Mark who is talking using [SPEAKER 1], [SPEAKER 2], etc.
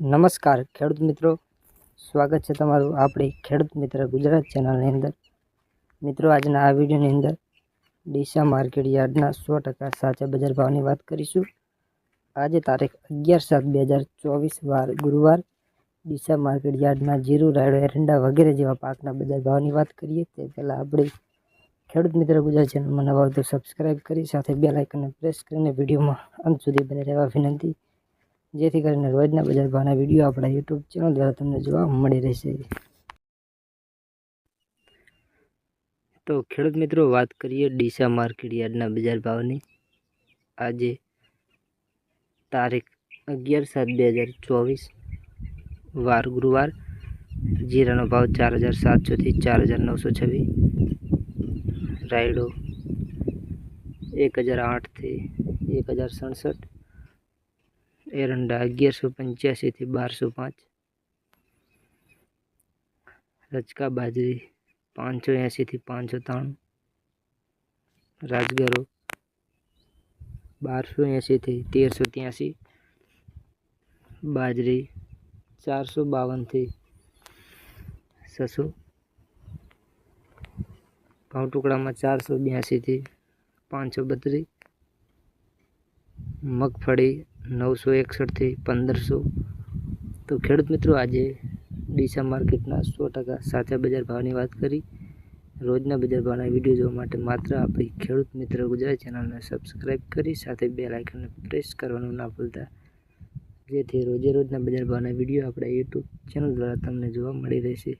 [SPEAKER 1] નમસ્કાર, ખેડૂત મિત્રો. સ્વાગત છે તમારું આપણી ખેડૂત મિત્ર ગુજરાત ચેનલની અંદર. મિત્રો, આજના આ વિડીયોની અંદર ડીસા માર્કેટ યાર્ડના સો ટકા સાચા બજાર ભાવની વાત કરીશું. આજે તારીખ અગિયાર સાત બે હજાર ચોવીસ, વાર ગુરુવાર ડીસા માર્કેટ યાર્ડના જીરું, રાયડો, એરંડા વગેરે જેવા પાકના બજાર ભાવની વાત કરીએ, તે પહેલાં આપણી ખેડૂત મિત્ર ગુજરાત ચેનલમાં નવા તો સબસ્ક્રાઈબ કરી, સાથે બે લાઇકને પ્રેસ કરીને વિડીયોમાં અંત સુધી બને રહેવા વિનંતી. જેથી કરીને રોજના બજાર ભાવના વીડિયો આપણા યુટ્યુબ ચેનલ દ્વારા તમને જોવા મળી રહેશે. તો ખેડૂત મિત્રો, વાત કરીએ ડીસા માર્કેટ યાર્ડના બજાર ભાવની. આજે તારીખ અગિયાર સાત બે હજાર ચોવીસ, વાર ગુરુવાર. જીરાનો ભાવ ચાર હજાર સાતસોથી ચાર હજાર નવસો છવ્વીસ. રાયડો એક હજાર આઠથી એક હજાર સડસઠ. એરંડા અગિયારસો પંચ્યાસીથી બારસો પાંચ. રચકા બાજરી પાંચસો એંશીથી પાંચસો ત્રાણું. રાજગરો બારસો એંશીથી તેરસો ત્યાંસી. બાજરી ચારસો બાવનથી છસો. ઘઉં ટુકડામાં ચારસો બ્યાસીથી પાંચસો બત્રીસ. મગફળી નવસો એકસઠથી પંદરસો. તો ખેડૂત મિત્રો, આજે ડીસા માર્કેટના સો ટકા સાચા બજાર ભાવની વાત કરી. રોજના બજાર ભાવના વીડિયો જોવા માટે માત્ર આપણી ખેડૂત મિત્ર ગુજરાત ચેનલને સબસ્ક્રાઈબ કરી, સાથે બે લાઇકનને પ્રેસ કરવાનું ના ભૂલતા. જેથી રોજે રોજના બજાર ભાવના વીડિયો આપણા યુટ્યુબ ચેનલ દ્વારા તમને જોવા મળી રહેશે.